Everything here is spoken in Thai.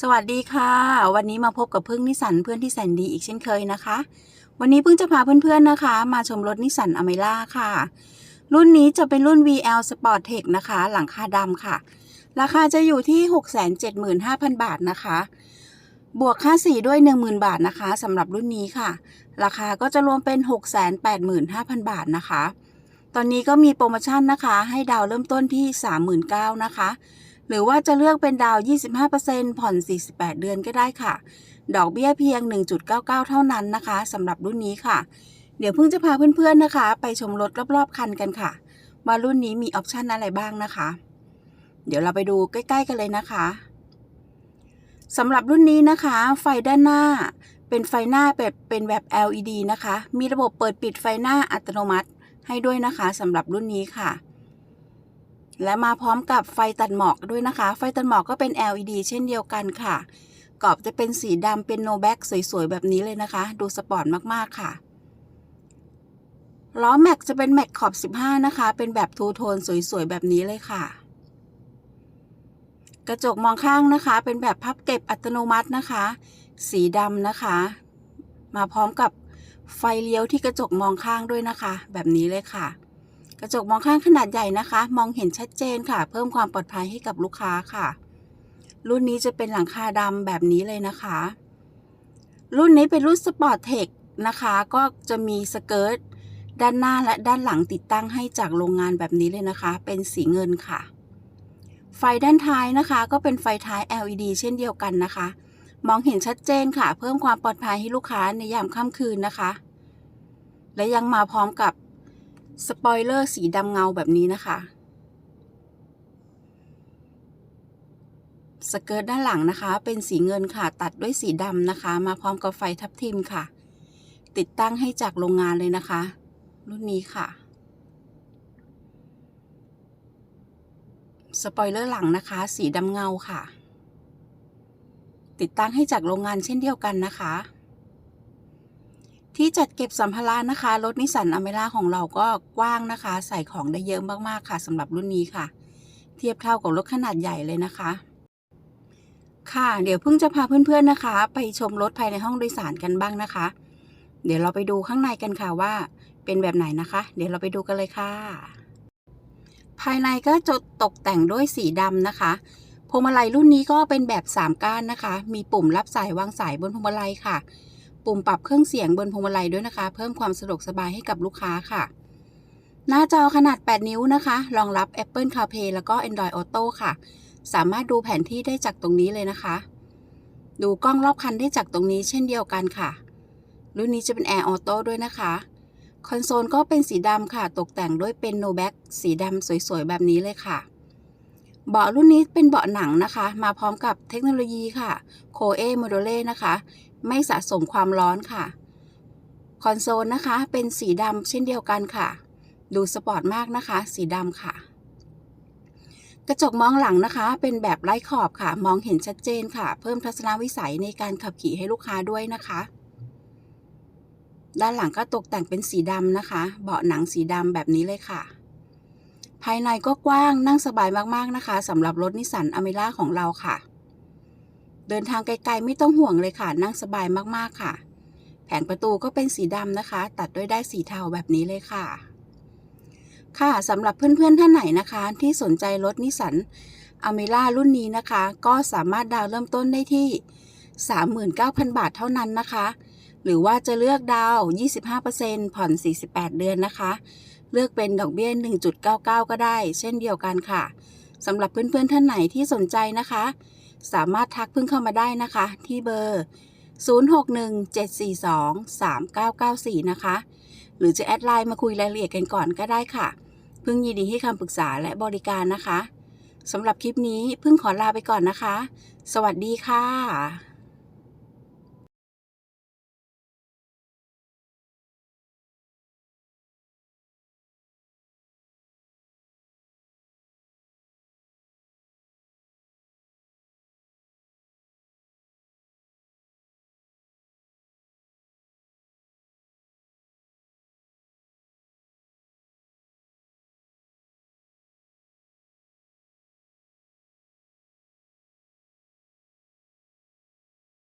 สวัสดีค่ะ วันนี้มาพบกับพึ่งนิสันเพื่อนที่แสนดีอีกเช่นเคยนะคะ วันนี้พึ่งจะพาเพื่อนๆนะคะ มาชมรถนิสันอเมร่าค่ะ รุ่นนี้จะเป็นรุ่น VL Sport Tech นะคะ หลังคาดำค่ะ ราคาจะอยู่ที่ 675,000 บาทนะคะ บวกค่าสีด้วย 10,000 บาทนะคะสำหรับรุ่นนี้ค่ะ ราคาก็จะรวมเป็น 685,000 บาทนะคะ ตอนนี้ก็มีโปรโมชั่นนะคะ ให้ดาวเริ่มต้นที่ 39,000นะคะ หรือว่าจะเลือกเป็นดาว 25%ผ่อน 48 เดือนก็ได้ค่ะ ดอกเบี้ยเพียง 1.99 เท่านั้นนะคะสำหรับรุ่นนี้ค่ะ เดี๋ยวเพิ่งจะพาเพื่อนๆนะคะ ไปชมรถรอบๆ คันกันค่ะ ว่ารุ่นนี้มีออปชันอะไรบ้างนะคะ เดี๋ยวเราไปดูใกล้ ๆ กันเลยนะคะสำหรับรุ่นนี้นะคะ ไฟด้านหน้าเป็นไฟหน้าแบบเป็นแบบ LED นะคะ มีระบบเปิดปิดไฟหน้าอัตโนมัติให้ด้วยนะคะสำหรับรุ่นนี้ค่ะ และมาพร้อมกับไฟตัดหมอกด้วยนะคะ ไฟตัดหมอกก็เป็น LED เช่นเดียวกันค่ะกรอบจะเป็นสีดำเป็นโนแบ็กสวยๆ แบบนี้เลยนะคะ ดูสปอร์ตมากๆค่ะ ล้อแม็กจะเป็นแม็กขอบ 15 นะคะ เป็นแบบทูโทนสวยๆ แบบนี้เลยค่ะ กระจกมองข้างนะคะ เป็นแบบพับเก็บอัตโนมัตินะคะ สีดำนะคะ มาพร้อมกับไฟเลี้ยวที่กระจกมองข้างด้วยนะคะ แบบนี้เลยค่ะ กระจกมองข้างขนาดใหญ่นะคะ มองเห็นชัดเจนค่ะ เพิ่มความปลอดภัยให้กับลูกค้าค่ะ รุ่นนี้จะเป็นหลังคาดำแบบนี้เลยนะคะ รุ่นนี้เป็นรุ่นสปอร์ตเทคนะคะ ก็จะมีสเกิร์ตด้านหน้าและด้านหลังติดตั้งให้จากโรงงานแบบนี้เลยนะคะ เป็นสีเงินค่ะ ไฟด้านท้ายนะคะ ก็เป็นไฟท้าย LED เช่นเดียวกันนะคะ มองเห็นชัดเจนค่ะ เพิ่มความปลอดภัยให้ลูกค้าในยามค่ำคืนนะคะ และยังมาพร้อมกับ สปอยเลอร์สีดำเงาแบบนี้นะคะ สเกิร์ตด้านหลังนะคะ เป็นสีเงินค่ะตัดด้วยสีดำนะคะ มาพร้อมกับไฟทับทิมค่ะ ติดตั้งให้จากโรงงานเลยนะคะ รุ่นนี้ค่ะสปอยเลอร์หลังนะคะ สีดำเงาค่ะ ติดตั้งให้จากโรงงานเช่นเดียวกันนะคะ ที่จัดเก็บสัมภาระนะคะ รถนิสสันอเมร่าของเราก็กว้างนะคะ ใส่ของได้เยอะมากๆค่ะสำหรับรุ่นนี้ค่ะ เทียบเท่ากับรถขนาดใหญ่เลยนะคะ ค่ะเดี๋ยวเพิ่งจะพาเพื่อนๆนะคะ ไปชมรถภายในห้องโดยสารกันบ้างนะคะ เดี๋ยวเราไปดูข้างในกันค่ะว่า เป็นแบบไหนนะคะ เดี๋ยวเราไปดูกันเลยค่ะ ภายในก็จะตกแต่งด้วยสีดำนะคะพวงมาลัยรุ่นนี้ก็เป็นแบบ 3 ก้านนะคะ มีปุ่มรับสายวางสายบนพวงมาลัยค่ะ ปุ่มปรับเครื่องเสียงบนพวงมาลัยด้วยนะคะ เพิ่มความสะดวกสบายให้กับลูกค้าค่ะ หน้าจอขนาด 8 นิ้วนะคะ รองรับ Apple CarPlay แล้วก็ Android Auto ค่ะ สามารถดูแผนที่ได้จากตรงนี้เลยนะคะ ดูกล้องรอบคันได้จากตรงนี้เช่นเดียวกันค่ะ รุ่นนี้จะเป็น Air Auto ด้วยนะคะ คอนโซลก็เป็นสีดำค่ะ ตกแต่งด้วยเป็น No Back สีดำสวยๆ แบบนี้เลยค่ะเบาะรุ่นนี้เป็นเบาะหนังนะคะ มาพร้อมกับเทคโนโลยีค่ะ Coe Module นะคะ ไม่สะสมความร้อนค่ะ คอนโซลนะคะ เป็นสีดำเช่นเดียวกันค่ะ ดูสปอร์ตมากนะคะ สีดำค่ะ กระจกมองหลังนะคะ เป็นแบบไร้ขอบค่ะ มองเห็นชัดเจนค่ะ เพิ่มทัศนวิสัยในการขับขี่ให้ลูกค้าด้วยนะคะ ด้านหลังก็ตกแต่งเป็นสีดำนะคะ เบาะหนังสีดำแบบนี้เลยค่ะ ภายในก็กว้างนั่งสบายมากๆนะคะสำหรับรถนิสสันอเมร่าของเราค่ะ เดินทางไกลๆไม่ต้องห่วงเลยค่ะ นั่งสบายมากๆค่ะ แผงประตูก็เป็นสีดำนะคะ ตัดด้วยได้สีเทาแบบนี้เลยค่ะ ค่ะสำหรับเพื่อนๆท่านไหนนะคะ ที่สนใจรถนิสสันอเมร่ารุ่นนี้นะคะ ก็สามารถดาวเริ่มต้นได้ที่ 39,000 บาทเท่านั้นนะคะ หรือว่าจะเลือกดาว 25%ผ่อน 48 เดือนนะคะ เลือกเป็นดอกเบี้ย 1.99 ก็ได้ เช่นเดียวกันค่ะสำหรับเพื่อนๆท่านไหนที่สนใจนะคะ สามารถทักเพิ่งเข้ามาได้นะคะ ที่เบอร์ 0617423994 นะคะ หรือจะแอดไลน์มาคุยรายละเอียดกันก่อนก็ได้ค่ะเพิ่งยินดีให้คำปรึกษาและบริการนะคะสำหรับคลิปนี้เพิ่งขอลาไปก่อนนะคะ สวัสดีค่ะ